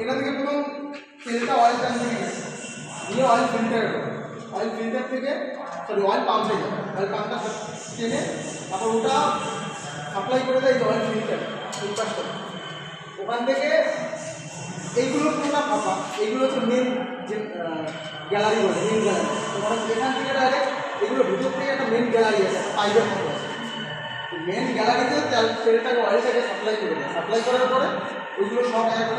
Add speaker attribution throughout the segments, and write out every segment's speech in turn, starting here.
Speaker 1: এটা থেকে পুরো তেলটা অয়েল গেছে। নিয়ে অয়েল ফিল্টার অয়েল ফিল্টার থেকে সরি অয়েল পাম্পে যায় অয়েল পাম্পটা টেনে তারপর ওটা সাপ্লাই করে দেয় অয়েল ফিল্টার এই ওখান থেকে এইগুলো পুরোটা ফাঁপা এইগুলো হচ্ছে মেন যে গ্যালারি বলে মেন গ্যালারি তোমার এখান থেকে ডাইরেক্ট এগুলো ভিতর থেকে একটা মেন গ্যালারি আছে একটা পাইপের মতো আছে মেন গ্যালারিতে তেলটাকে অয়েলটাকে সাপ্লাই করে দেয়। সাপ্লাই করার পরে ওইগুলো সব একটা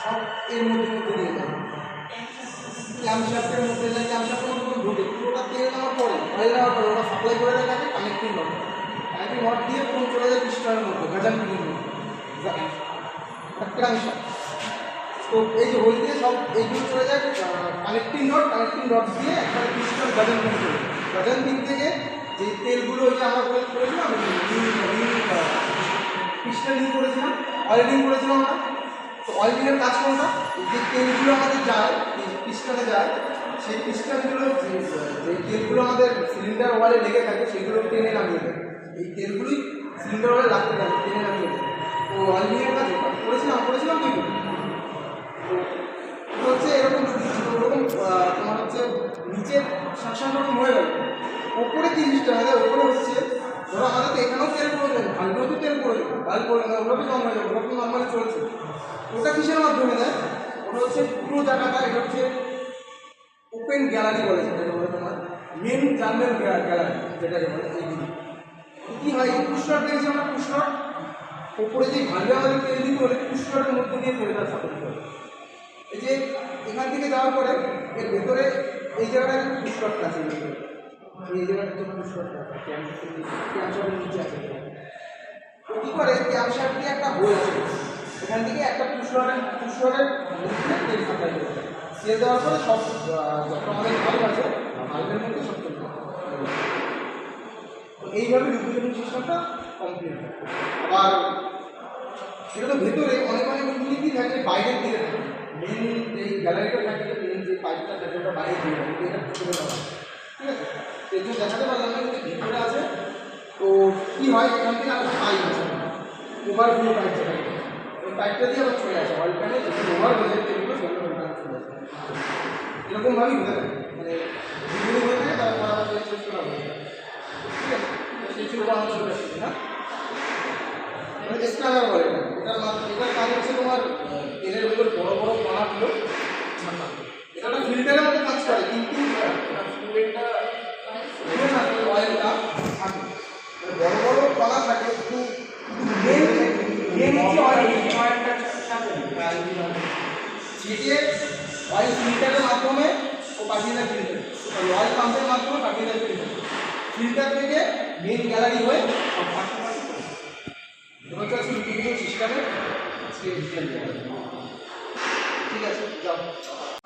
Speaker 1: সব এর মধ্যে দিয়ে দেয় ক্যামশাফটের মধ্যে যায় ক্যামশাফটের মধ্যে ঢুকে। পুরোটা তেল নেওয়ার পরে। অয়েল নেওয়ার পরে। ওটা সাপ্লাই করে দেয় তাকে কানেক্টিং নট। কানেক্টিং নট দিয়ে পুরো চলে যায় পিস্টনের মধ্যে গাজান পিনের মধ্যে ক্রাংশাফট তো এই যে হোল দিয়ে সব এইগুলো চলে যায় কানেক্টিং নট কানেক্টিং নট দিয়ে একটা পিস্টন গাজান পিন চলে গাজান পিন থেকে যে তেলগুলো ওই যে আমরা করে করেছিলাম পিস্টনিং করেছিলাম অয়েলিং করেছিলাম আমরা। তো অয়েলিংয়ের কাজ কোনটা যে তেলগুলো আমাদের যায় পিস্টনে যায়, সেই পিস্টনগুলো যে তেলগুলো আমাদের সিলিন্ডার ওয়ালে লেগে থাকে, সেগুলো টেনে নামিয়ে দেয়। এই তেলগুলোই সিলিন্ডার ওয়ালে লাগতে থাকে, টেনে নামিয়ে দেয়। তো অয়েলিংয়ের কাজ করেছিলাম করেছিলাম তো এগুলো। তো হচ্ছে এরকম, ওরকম তোমার হচ্ছে নিচের শাসন রকম হয়ে গেল। ওপরে কি জিনিসটা হয়, ওপরে হচ্ছে, ধরো আমাদের তো এখানেও তেল প্রয়োজন ভালভেও তো তেল প্রয়োজন ভালো প্রয়োজন ওগুলো তো কম হয়ে যাবে ওটা তো নর্মালি চলছে। ওটা কিসের মাধ্যমে দেয় ওটা হচ্ছে পুরো জায়গাটা এটা হচ্ছে ওপেন গ্যালারি বলে যেটাকে বলে তোমার মেন জার্নাল গ্যালারি যেটাকে বলে এইগুলি কি হয় পুষ্কর দেখেছি আমরা পুষ্কর ওপরে যে ভালভে আমাদের তেল দিতে হলে পুষ্করের মধ্যে দিয়ে তেলটা সাপোর্ট করে এই যে এখান থেকে যাওয়ার পরে এর ভেতরে এই জায়গাটা পুষ্করটা আছে এই জায়গাটা যে পুষ্করটা ক্যাম্পশটের নিচে আছে তো কী করে দিয়ে একটা বই আছে এখান থেকে একটা পুষ্করের মধ্যে তেল সাপ্লাই করে দেয়। তেল দেওয়ার পরে সব যত আমাদের ভাল্ব আছে ভাল্বের মধ্যে সব চলবে এইভাবে লুব্রিকেশন সিস্টেমটা কমপ্লিট হয় আবার সেটা তো ভেতরে অনেক অনেক ওইগুলি থাকে, বাইরের দিকে থাকে। মেন যে গ্যালারিটা থাকে মেন যে পাইপটা থাকে ওটা বাইরে দিয়ে থাকে, এটা ঠিক আছে? এই জন্য দেখাতে পারলাম না কিন্তু ভেতরে আছে। তো কি হয়? এখান থেকে একটা পাইপ আছে। ওভারফ্লো পাইপ যেটা ওই পাইপটা দিয়ে আবার চলে আসে। অয়েল প্যানে যদি ওভার হয়ে যায় তেলগুলো চলে আসে। এরকমভাবেই হতে মানে যেগুলো হয়ে থাকে তারপর আবার সেই শেষ হয়ে যায় ঠিক আছে? সেই ছিল আমরা চলে আসছি না স্ক্রাবার বলে এটা এটার মাধ্যমে এটার কাজ হচ্ছে তোমার তেলের ভেতর বড় বড় কণাগুলো ছাঁটা এটা একটা ফিল্টারের মতো কাজ করে কিন্তু ফ্লুইডটা অয়েলটা থাকে। মানে বড় বড় কণা থাকে কিন্তু মেন মেন হচ্ছে অয়েল অয়েল ফিল্টারের মাধ্যমে ও পাঠিয়ে দেয় ফিল্টার অয়েল পাম্পের মাধ্যমে পাঠিয়ে দেয় ফিল্টার থেকে মেন গ্যালারি হয়ে সিস্টেমের ঠিক আছে, যাও।